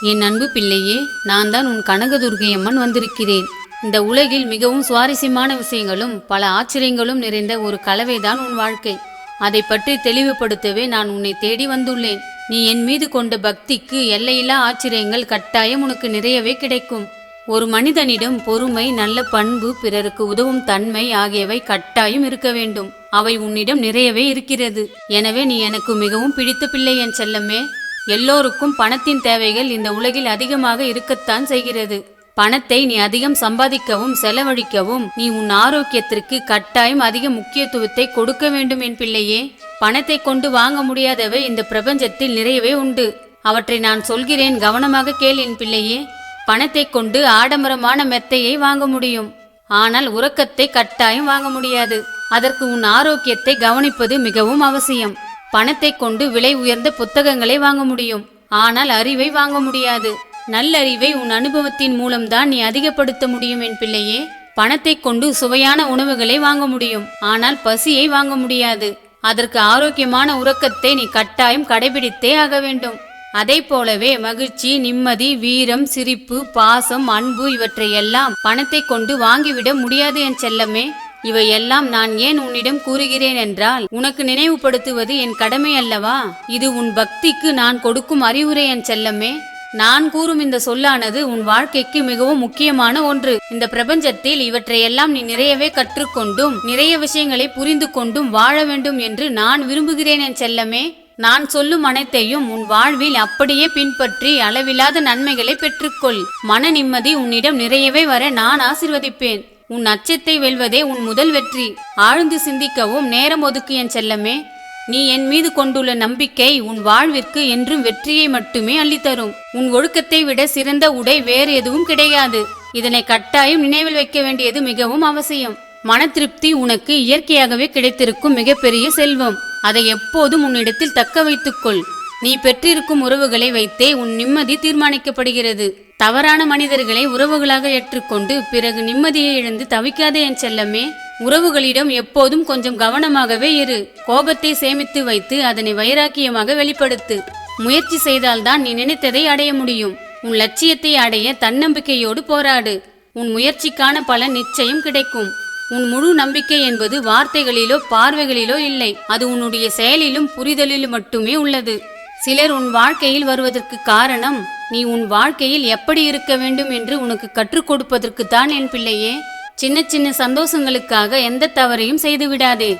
என் அன்பு பிள்ளையே நான் தான் உன் கனகதுர்கை அம்மன் வந்திருக்கிறேன். இந்த உலகில் மிகவும் சுவாரஸ்யமான விஷயங்களும் பல ஆச்சரியங்களும் நிறைந்த ஒரு கலவைதான் உன் வாழ்க்கை. அதை பற்றி தெளிவுபடுத்தவே நான் உன்னை தேடி வந்துள்ளேன். நீ என் மீது கொண்ட பக்திக்கு எல்லையில்லா ஆச்சரியங்கள் கட்டாயம் உனக்கு நிறையவே கிடைக்கும். ஒரு மனிதனிடம் பொறுமை நல்ல பண்பு பிறருக்கு உதவும் தன்மை ஆகியவை கட்டாயம் இருக்க வேண்டும். அவை உன்னிடம் நிறையவே இருக்கிறது. எனவே நீ எனக்கு மிகவும் பிடித்த பிள்ளை என் செல்லமே. எல்லோருக்கும் பணத்தின் தேவைகள் இந்த உலகில் அதிகமாக இருக்கத்தான் செய்கிறது. பணத்தை நீ அதிகம் சம்பாதிக்கவும் செலவழிக்கவும் நீ உன் ஆரோக்கியத்திற்கு கட்டாயம் அதிக முக்கியத்துவத்தை கொடுக்க வேண்டும் என் பிள்ளையே. பணத்தை கொண்டு வாங்க முடியாதவை இந்த பிரபஞ்சத்தில் நிறையவே உண்டு. அவற்றை நான் சொல்கிறேன் கவனமாக கேள் என் பிள்ளையே. பணத்தை கொண்டு ஆடம்பரமான மெத்தையை வாங்க முடியும். ஆனால் உறக்கத்தை கட்டாயம் வாங்க முடியாது. அதற்கு உன் ஆரோக்கியத்தை கவனிப்பது மிகவும் அவசியம். பணத்தை கொண்டு விலை உயர்ந்த புத்தகங்களை வாங்க முடியும். ஆனால் அறிவை வாங்க முடியாது. நல்லறிவை உன் அனுபவத்தின் மூலம்தான் நீ அதிகப்படுத்த முடியும் என் பிள்ளையே. பணத்தை கொண்டு சுவையான உணவுகளை வாங்க முடியும். ஆனால் பசியை வாங்க முடியாது. அதற்கு ஆரோக்கியமான உறக்கத்தை நீ கட்டாயம் கடைபிடித்தே ஆக வேண்டும். அதை போலவே மகிழ்ச்சி நிம்மதி வீரம் சிரிப்பு பாசம் அன்பு இவற்றை எல்லாம் பணத்தை கொண்டு வாங்கிவிட முடியாது என் செல்லமே. இவையெல்லாம் நான் ஏன் உன்னிடம் கூறுகிறேன் என்றால் உனக்கு நினைவுபடுத்துவது என் கடமை அல்லவா? இது உன் பக்திக்கு நான் கொடுக்கும் அறிவுரை என் செல்லமே. நான் கூறும் இந்த சொல்லானது உன் வாழ்க்கைக்கு மிகவும் முக்கியமான ஒன்று. இந்த பிரபஞ்சத்தில் இவற்றையெல்லாம் நீ நிறையவே கற்றுக்கொண்டும் நிறைய விஷயங்களை புரிந்து கொண்டும் வாழ வேண்டும் என்று நான் விரும்புகிறேன் என் செல்லமே. நான் சொல்லும் அனைத்தையும் உன் வாழ்வில் அப்படியே பின்பற்றி அளவில்லாத நன்மைகளை பெற்றுக்கொள். மன நிம்மதி உன்னிடம் நிறையவே வர நான் ஆசிர்வதிப்பேன். உன் அச்சத்தை வெல்வதே உன் முதல் வெற்றி. ஆழ்ந்து சிந்திக்கவும் நேரம் ஒதுக்கு என் செல்லமே. நீ என் மீது கொண்டுள்ள நம்பிக்கை உன் வாழ்விற்கு என்றும் வெற்றியை மட்டுமே அள்ளித்தரும். உன் ஒழுக்கத்தை விட சிறந்த உடை வேறு எதுவும் கிடையாது. இதனை கட்டாயம் நினைவில் வைக்க வேண்டியது மிகவும் அவசியம். மன திருப்தி உனக்கு இயற்கையாகவே கிடைத்திருக்கும் மிகப்பெரிய செல்வம். அதை எப்போதும் உன்னிடத்தில் தக்க வைத்துக்கொள். நீ பெற்றிருக்கும் உறவுகளை வைத்தே உன் நிம்மதி தீர்மானிக்கப்படுகிறது. தவறான மனிதர்களை உறவுகளாக ஏற்றுக்கொண்டு பிறகு நிம்மதியை இழந்து தவிக்காதே என் செல்லமே உறவுகளிடம் எப்போதும் கொஞ்சம் கவனமாகவே இரு. கோபத்தை சேமித்து வைத்து அதனை வைராக்கியமாக வெளிப்படுத்து. முயற்சி செய்தால்தான் நீ நினைத்ததை அடைய முடியும். உன் லட்சியத்தை அடைய தன்னம்பிக்கையோடு போராடு. உன் முயற்சிக்கான பலன் நிச்சயம் கிடைக்கும். உன் முழு நம்பிக்கை என்பது வார்த்தைகளிலோ பார்வைகளிலோ இல்லை. அது உன்னுடைய செயலிலும் புரிதலிலும் மட்டுமே உள்ளது. சிலர் உன் வாழ்க்கையில் வருவதற்கு காரணம் நீ உன் வாழ்க்கையில் எப்படி இருக்க வேண்டும் என்று உனக்கு கற்றுக் கொடுப்பதற்குத்தான் என் பிள்ளையே. சின்ன சின்ன சந்தோஷங்களுக்காக எந்த தவறையும் செய்து விடாதே.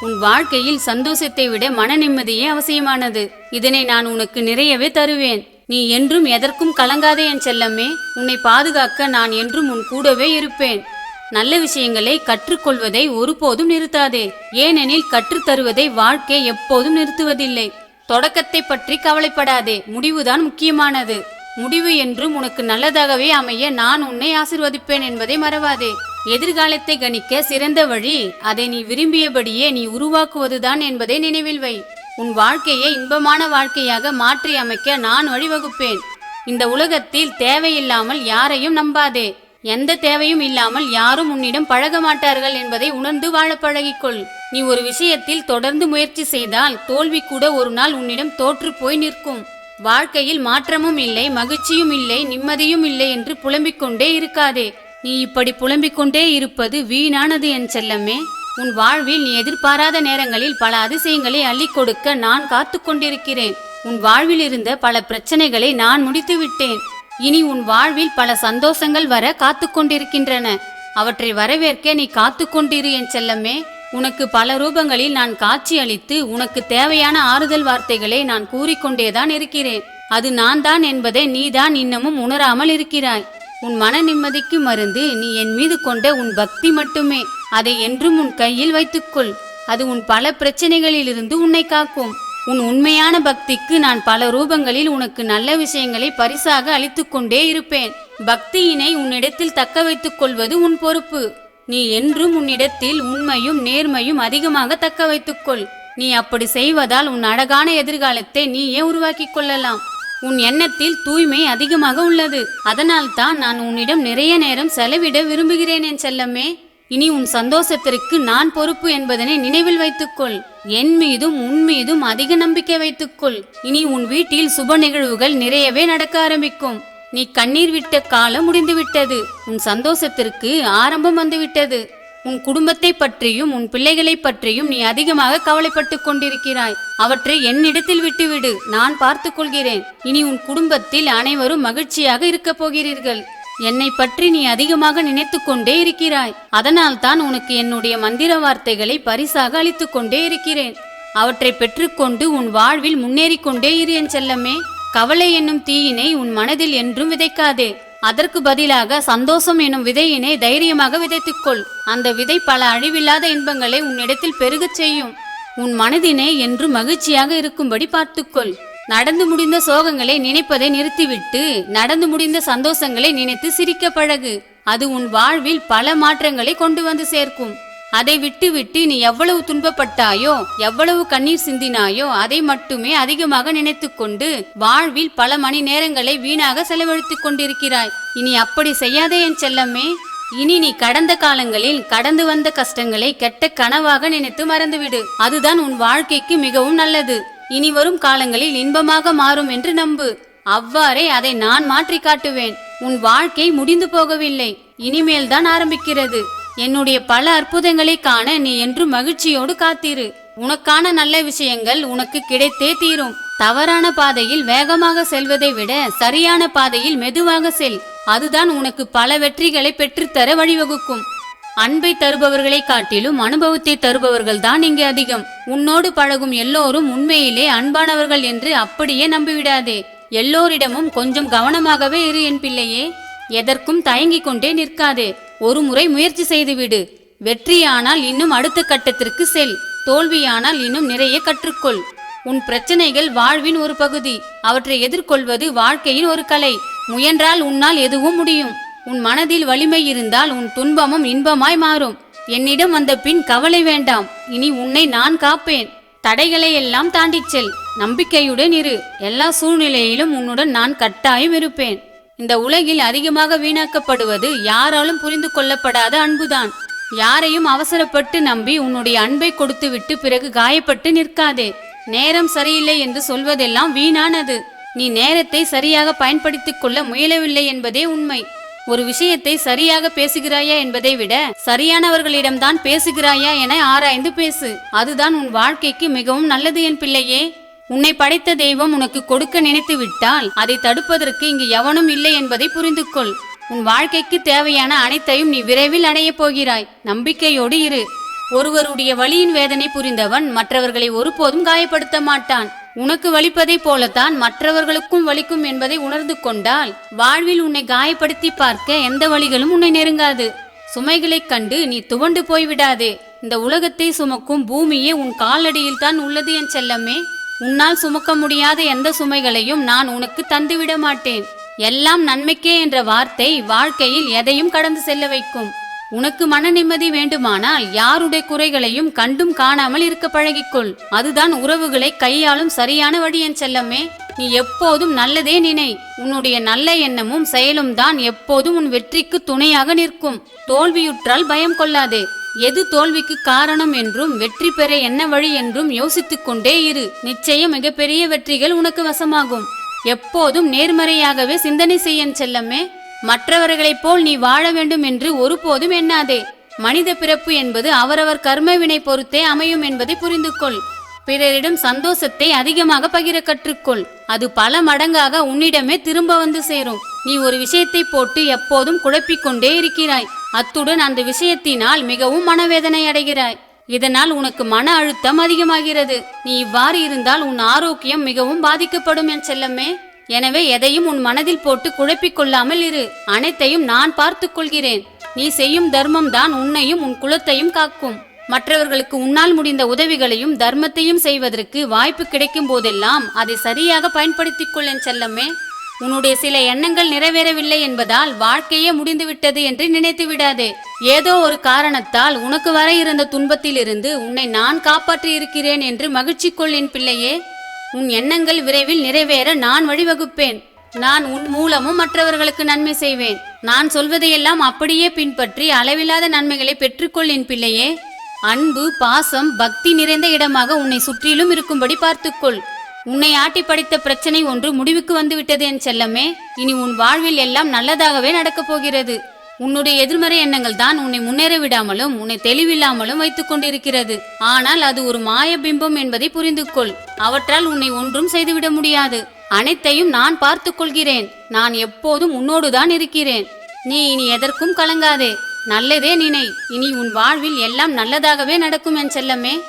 உன் வாழ்க்கையில் சந்தோஷத்தை விட மன நிம்மதியே அவசியமானது. இதனை நான் உனக்கு நிறையவே தருவேன். நீ என்றும் எதற்கும் கலங்காதே என் செல்லமே. உன்னை பாதுகாக்க நான் என்றும் உன் கூடவே இருப்பேன். நல்ல விஷயங்களை கற்றுக்கொள்வதை ஒருபோதும் நிறுத்தாதே. ஏனெனில் கற்றுத்தருவதை வாழ்க்கை எப்போதும் நிறுத்துவதில்லை. தொடக்கத்தை பற்றி கவலைப்படாதே. முடிவுதான் முக்கியமானது. முடிவு என்றும் உனக்கு நல்லதாகவே அமைய நான் உன்னை ஆசிர்வதிப்பேன் என்பதை மறவாதே. எதிர்காலத்தை கணிக்க சிறந்த வழி அதை நீ விரும்பியபடியே நீ உருவாக்குவதுதான் என்பதை நினைவில் வை. உன் வாழ்க்கையை இன்பமான வாழ்க்கையாக மாற்றி அமைக்க நான் வழிவகுப்பேன். இந்த உலகத்தில் தேவையில்லாமல் யாரையும் நம்பாதே. எந்த தேவையும் இல்லாமல் யாரும் உன்னிடம் பழக மாட்டார்கள் என்பதை உணர்ந்து வாழ பழகிக்கொள். நீ ஒரு விஷயத்தில் தொடர்ந்து முயற்சி செய்தால் தோல்வி கூட ஒரு நாள் உன்னிடம் தோற்று போய் நிற்கும். வாழ்க்கையில் மாற்றமும் இல்லை மகிழ்ச்சியும் இல்லை நிம்மதியும் இல்லை என்று புலம்பிக் கொண்டே இருக்காதே. நீ இப்படி புலம்பிக் கொண்டே இருப்பது வீணானது என் செல்லமே. உன் வாழ்வில் நீ எதிர்பாராத நேரங்களில் பல அதிசயங்களை அள்ளி கொடுக்க நான் காத்து கொண்டிருக்கிறேன். உன் வாழ்வில் இருந்த பல பிரச்சனைகளை நான் முடித்து விட்டேன். இனி உன் வாழ்வில் பல சந்தோஷங்கள் வர காத்து கொண்டிருக்கின்றன. அவற்றை வரவேற்க நீ காத்து கொண்டிரு என் செல்லமே. உனக்கு பல ரூபங்களில் நான் காட்சி அளித்து உனக்கு தேவையான ஆறுதல் வார்த்தைகளை நான் கூறிக்கொண்டேதான் இருக்கிறேன். அது நான் தான் என்பதை நீதான் இன்னமும் உணராமல் இருக்கிறாய். உன் மன நிம்மதிக்கு மருந்து நீ என் மீது கொண்ட உன் பக்தி மட்டுமே. அதை என்றும் உன் கையில் வைத்துக்கொள். அது உன் பல பிரச்சனைகளிலிருந்து உன்னை காக்கும். உன் உண்மையான பக்திக்கு நான் பல ரூபங்களில் உனக்கு நல்ல விஷயங்களை பரிசாக அளித்துக்கொண்டே இருப்பேன். பக்தியினை உன்னிடத்தில் தக்க வைத்துக் கொள்வது உன் பொறுப்பு. நீ என்றும் உன்னிடத்தில் உண்மையும் நேர்மையும் அதிகமாக தக்க வைத்துக்கொள். நீ அப்படி செய்வதால் உன் அழகான எதிர்காலத்தை நீயே உருவாக்கிக் கொள்ளலாம். உன் எண்ணத்தில் தூய்மை அதிகமாக உள்ளது. அதனால் தான் நான் உன்னிடம் நிறைய நேரம் செலவிட விரும்புகிறேன் என் செல்லமே. இனி உன் சந்தோஷத்திற்கு நான் பொறுப்பு என்பதனை நினைவில் வைத்துக்கொள். என் மீதும் உன் மீதும் அதிக நம்பிக்கை வைத்துக்கொள். இனி உன் வீட்டில் சுப நிகழ்வுகள் நிறையவே நடக்க ஆரம்பிக்கும். நீ கண்ணீர் விட்ட காலம் முடிந்துவிட்டது. உன் சந்தோஷத்திற்கு ஆரம்பம் வந்துவிட்டது. உன் குடும்பத்தை பற்றியும் உன் பிள்ளைகளை பற்றியும் நீ அதிகமாக கவலைப்பட்டு கொண்டிருக்கிறாய். அவற்றை என்னிடத்தில் விட்டுவிடு. நான் பார்த்துக் கொள்கிறேன். இனி உன் குடும்பத்தில் அனைவரும் மகிழ்ச்சியாக இருக்கப் போகிறீர்கள். என்னை பற்றி நீ அதிகமாக நினைத்து கொண்டே இருக்கிறாய். அதனால் தான் உனக்கு என்னுடைய மந்திர வார்த்தைகளை பரிசாக அளித்துக் கொண்டே இருக்கிறேன். அவற்றை பெற்றுக்கொண்டு உன் வாழ்வில் முன்னேறிக் கொண்டே இரு என் செல்லமே. கவலை என்னும் தீயினை உன் மனதில் என்றும் விதைக்காதே. அதற்கு பதிலாக சந்தோஷம் எனும் விதையினை தைரியமாக விதைத்துக்கொள். அந்த விதை பல அழிவில்லாத இன்பங்களை உன்னிடத்தில் பெருகச் செய்யும். உன் மனதினை என்று மகிழ்ச்சியாக இருக்கும்படி பார்த்துக்கொள். நடந்து முடிந்த சோகங்களை நினைப்பதை நிறுத்திவிட்டு நடந்து முடிந்த சந்தோஷங்களை நினைத்து சிரிக்க பழகு. அது உன் வாழ்வில் பல மாற்றங்களை கொண்டு வந்து சேர்க்கும். அதை விட்டுவிட்டு நீ எவ்வளவு துன்பப்பட்டாயோ எவ்வளவு கண்ணீர் சிந்தினாயோ அதை மட்டுமே அதிகமாக நினைத்துக்கொண்டு வாழ்வில் பல மணி நேரங்களை வீணாக செலவழித்துக் கொண்டிருக்கிறாய். இனி அப்படி செய்யாதே என் செல்லம்மே இனி நீ கடந்த காலங்களில் கடந்து வந்த கஷ்டங்களை கெட்ட கனவாக நினைத்து மறந்துவிடு. அதுதான் உன் வாழ்க்கைக்கு மிகவும் நல்லது. இனி வரும் காலங்களில் இன்பமாக மாறும் என்று நம்பு. அவ்வாறே அதை நான் மாற்றி காட்டுவேன் உன் வாழ்க்கை முடிந்து போகவில்லை. இனிமேல் தான் ஆரம்பிக்கிறது. என்னுடைய பல அற்புதங்களை காண நீ என்று மகிழ்ச்சியோடு காத்திரு. உனக்கான நல்ல விஷயங்கள் உனக்கு கிடைத்தே தீரும். தவறான பாதையில் வேகமாக செல்வதை விட சரியான பாதையில் மெதுவாக செல். அதுதான் உனக்கு பல வெற்றிகளை பெற்றுத்தர வழிவகுக்கும். அன்பை தருபவர்களை காட்டிலும் அனுபவத்தை தருபவர்கள் தான் இங்கே அதிகம். உன்னோடு பழகும் எல்லோரும் உண்மையிலே அன்பானவர்கள் என்று அப்படியே நம்பிவிடாதே. எல்லோரிடமும் கொஞ்சம் கவனமாகவே இரு என் பிள்ளையே. எதற்கும் தயங்கிக் கொண்டே நிற்காதே. ஒரு முறை முயற்சி செய்துவிடு. வெற்றியானால் இன்னும் அடுத்த கட்டத்திற்கு செல். தோல்வியானால் இன்னும் நிறைய கற்றுக்கொள். உன் பிரச்சனைகள் வாழ்வின் ஒரு பகுதி. அவற்றை எதிர்கொள்வது வாழ்க்கையின் ஒரு கலை. முயன்றால் உன்னால் எதுவும் முடியும். உன் மனதில் வலிமை இருந்தால் உன் துன்பமும் இன்பமாய் மாறும். என்னிடம் வந்த பின் கவலை வேண்டாம். இனி உன்னை நான் காப்பேன். தடைகளை எல்லாம் தாண்டிச் செல். நம்பிக்கையுடன் இரு. எல்லா சூழ்நிலையிலும் உன்னுடன் நான் கட்டாயம் இருப்பேன். இந்த உலகில் அதிகமாக வீணாக்கப்படுவது யாராலும் புரிந்து கொள்ளப்படாத அன்புதான். யாரையும் அவசரப்பட்டு நம்பி உன்னுடைய அன்பை கொடுத்துவிட்டு பிறகு காயப்பட்டு நிற்காதே. நேரம் சரியில்லை என்று சொல்வதெல்லாம் வீணானது. நீ நேரத்தை சரியாக பயன்படுத்திக் கொள்ள முயலவில்லை என்பதே உண்மை. ஒரு விஷயத்தை சரியாக பேசுகிறாயா என்பதை விட சரியானவர்களிடம்தான் பேசுகிறாயா என ஆராய்ந்து பேசு. அதுதான் உன் வாழ்க்கைக்கு மிகவும் நல்லது என் பிள்ளையே. உன்னை படைத்த தெய்வம் உனக்கு கொடுக்க நினைத்து விட்டால் அதை தடுப்பதற்கு இங்கு எவனும் இல்லை என்பதை புரிந்து கொள் உன் வாழ்க்கைக்கு தேவையான அனைத்தையும் நீ விரைவில் அடையப் போகிறாய். நம்பிக்கையோடு இரு. ஒருவருடைய வலியின் வேதனை புரிந்தவன் மற்றவர்களை ஒருபோதும் காயப்படுத்த மாட்டான். உனக்கு வலிப்பதைப் போலத்தான் மற்றவர்களுக்கும் வலிக்கும் என்பதை உணர்ந்து கொண்டால் வாழ்வில் உன்னை காயப்படுத்தி பார்க்க எந்த வழிகளும் உன்னை நெருங்காது. சுமைகளைக் கண்டு நீ துவண்டு போய்விடாதே. இந்த உலகத்தை சுமக்கும் பூமியே உன் காலடியில் தான் உள்ளது என் செல்லமே. உன்னால் சுமக்க முடியாத எந்த சுமைகளையும் நான் உனக்கு தந்துவிட மாட்டேன். எல்லாம் நன்மைக்கே என்ற வார்த்தை வாழ்க்கையில் எதையும் கடந்து செல்ல வைக்கும். உனக்கு மன நிம்மதி வேண்டுமானால் யாருடைய குறைகளையும் கண்டும் காணாமல் இருக்க பழகிக்கொள். அதுதான் உறவுகளை கையாளும் சரியான வழி என் செல்லமே. நீ எப்போதும் நல்லதே நினை. உன்னுடைய நல்ல எண்ணமும் செயலும் தான் எப்போதும் உன் வெற்றிக்கு துணையாக நிற்கும். தோல்வியுற்றால் பயம் கொள்ளாதே. எது தோல்விக்கு காரணம் என்றும் வெற்றி பெற என்ன வழி என்றும் யோசித்துக் கொண்டே இரு. நிச்சயம் மிகப்பெரிய வெற்றிகள் உனக்கு வசமாகும். எப்போதும் நேர்மறையாகவே சிந்தனை செய்யன் செல்லமே. மற்றவர்களைப் போல் நீ வாழ வேண்டும் என்று ஒருபோதும் எண்ணாதே. மனித பிறப்பு என்பது அவரவர் கர்மவினை பொறுத்தே அமையும் என்பதை புரிந்து கொள் பிறரிடம் சந்தோஷத்தை அதிகமாக பகிர கற்றுக்கொள். அது பல மடங்காக உன்னிடமே திரும்ப வந்து சேரும். நீ ஒரு விஷயத்தை போட்டு எப்போதும் குழப்பிக்கொண்டே இருக்கிறாய். அத்துடன் அந்த விஷயத்தினால் மிகவும் மனவேதனை அடைகிறாய். இதனால் உனக்கு மன அழுத்தம் அதிகமாகிறது. நீ இவ்வாறு இருந்தால் உன் ஆரோக்கியம் மிகவும் பாதிக்கப்படும் என் செல்லமே. எனவே எதையும் உன் மனதில் போட்டு குழப்பிக் கொள்ளாமல் இரு. அனைத்தையும் நான் பார்த்துக் கொள்கிறேன். நீ செய்யும் தர்மம் தான் உன்னையும் உன் குலத்தையும் காக்கும். மற்றவர்களுக்கு உன்னால் முடிந்த உதவிகளையும் தர்மத்தையும் செய்வதற்கு வாய்ப்பு கிடைக்கும் போதெல்லாம் அதை சரியாக பயன்படுத்திக் கொள் என் செல்லமே. உன்னுடைய சில எண்ணங்கள் நிறைவேறவில்லை என்பதால் வாழ்க்கையே முடிந்துவிட்டது என்று நினைத்து விடாதே. ஏதோ ஒரு காரணத்தால் உனக்கு வர இருந்த துன்பத்திலிருந்து உன்னை நான் காப்பாற்றி இருக்கிறேன் என்று மகிழ்ச்சி கொள் என் பிள்ளையே. உன் எண்ணங்கள் விரைவில் நிறைவேற நான் வழிவகுப்பேன். நான் உன் மூலமும் மற்றவர்களுக்கு நன்மை செய்வேன். நான் சொல்வதையெல்லாம் அப்படியே பின்பற்றி அளவில்லாத நன்மைகளை பெற்றுக்கொள் என் பிள்ளையே. அன்பு பாசம் பக்தி நிறைந்த இடமாக உன்னை சுற்றிலும் இருக்கும்படி பார்த்துக்கொள். உன்னை ஆட்டி படைத்த பிரச்சனை ஒன்று முடிவுக்கு வந்துவிட்டது என் செல்லமே. இனி உன் வாழ்வில் எல்லாம் நல்லதாகவே நடக்கப் போகிறது. உன்னுடைய எதிர்மறை எண்ணங்கள் தான் உன்னை முன்னேற விடாமலும் உன்னை தெளிவில்லாமலும் வைத்துக் கொண்டிருக்கிறது. ஆனால் அது ஒரு மாய பிம்பம் என்பதை புரிந்து கொள் அவற்றால் உன்னை ஒன்றும் செய்துவிட முடியாது. அனைத்தையும் நான் பார்த்துக் கொள்கிறேன். நான் எப்போதும் உன்னோடுதான் இருக்கிறேன். நீ இனி எதற்கும் கலங்காதே. நல்லதே நினை. இனி உன் வாழ்வில் எல்லாம் நல்லதாகவே நடக்கும் என் செல்லமே.